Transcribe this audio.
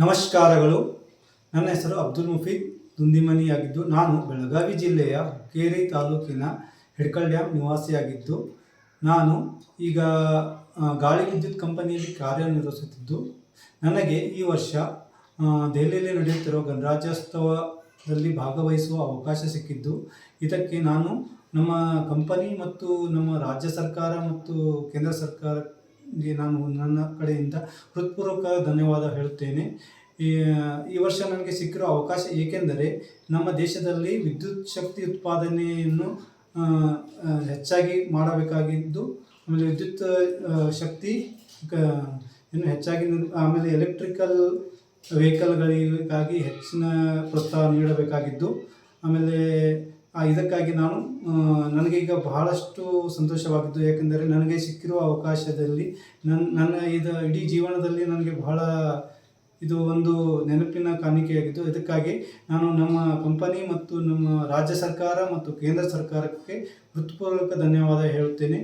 ನಮಸ್ಕಾರಗಳು. ನನ್ನ ಹೆಸರು ಅಬ್ದುಲ್ ಮುಫೀದ್. ದುಂದಿಮನಿಯಾಗಿದ್ದು ನಾನು ಬೆಳಗಾವಿ ಜಿಲ್ಲೆಯ ಹುಕ್ಕೇರಿ ತಾಲೂಕಿನ ಹಿಡ್ಕಲ್ ಡ್ಯಾಮ್ ನಿವಾಸಿಯಾಗಿದ್ದು, ನಾನು ಈಗ ಗಾಳಿ ವಿದ್ಯುತ್ ಕಂಪನಿಯಲ್ಲಿ ಕಾರ್ಯನಿರ್ವಹಿಸುತ್ತಿದ್ದು, ನನಗೆ ಈ ವರ್ಷ ದೆಹಲಿಯಲ್ಲಿ ನಡೆಯುತ್ತಿರುವ ಗಣರಾಜ್ಯೋತ್ಸವದಲ್ಲಿ ಭಾಗವಹಿಸುವ ಅವಕಾಶ ಸಿಕ್ಕಿದ್ದು, ಇದಕ್ಕೆ ನಾನು ನಮ್ಮ ಕಂಪನಿ ಮತ್ತು ನಮ್ಮ ರಾಜ್ಯ ಸರ್ಕಾರ ಮತ್ತು ಕೇಂದ್ರ ಸರ್ಕಾರಕ್ಕೆ ನಾನು ನನ್ನ ಕಡೆಯಿಂದ ಹೃತ್ಪೂರ್ವಕ ಧನ್ಯವಾದ ಹೇಳುತ್ತೇನೆ. ಈ ವರ್ಷ ನನಗೆ ಸಿಕ್ಕಿರೋ ಅವಕಾಶ ಏಕೆಂದರೆ ನಮ್ಮ ದೇಶದಲ್ಲಿ ವಿದ್ಯುತ್ ಶಕ್ತಿ ಉತ್ಪಾದನೆಯನ್ನು ಹೆಚ್ಚಾಗಿ ಮಾಡಬೇಕಾಗಿದ್ದು, ಆಮೇಲೆ ವಿದ್ಯುತ್ ಶಕ್ತಿ ಇನ್ನು ಹೆಚ್ಚಾಗಿ ಆಮೇಲೆ ಎಲೆಕ್ಟ್ರಿಕಲ್ ವೆಹಿಕಲ್ಗಳಿಗಾಗಿ ಹೆಚ್ಚಿನ ಪ್ರೋತ್ಸಾಹ ನೀಡಬೇಕಾಗಿದ್ದು, ಆಮೇಲೆ ಇದಕ್ಕಾಗಿ ನಾನು ನನಗೀಗ ಬಹಳಷ್ಟು ಸಂತೋಷವಾಗಿದ್ದು ಏಕೆಂದರೆ ನನಗೆ ಸಿಕ್ಕಿರುವ ಅವಕಾಶದಲ್ಲಿ ನನ್ನ ನನ್ನ ಇದು ಇಡೀ ಜೀವನದಲ್ಲಿ ನನಗೆ ಬಹಳ ಇದು ಒಂದು ನೆನಪಿನ ಕಾಣಿಕೆಯಾಗಿದ್ದು, ಇದಕ್ಕಾಗಿ ನಾನು ನಮ್ಮ ಕಂಪನಿ ಮತ್ತು ನಮ್ಮ ರಾಜ್ಯ ಸರ್ಕಾರ ಮತ್ತು ಕೇಂದ್ರ ಸರ್ಕಾರಕ್ಕೆ ಹೃತ್ಪೂರ್ವಕ ಧನ್ಯವಾದ ಹೇಳುತ್ತೇನೆ.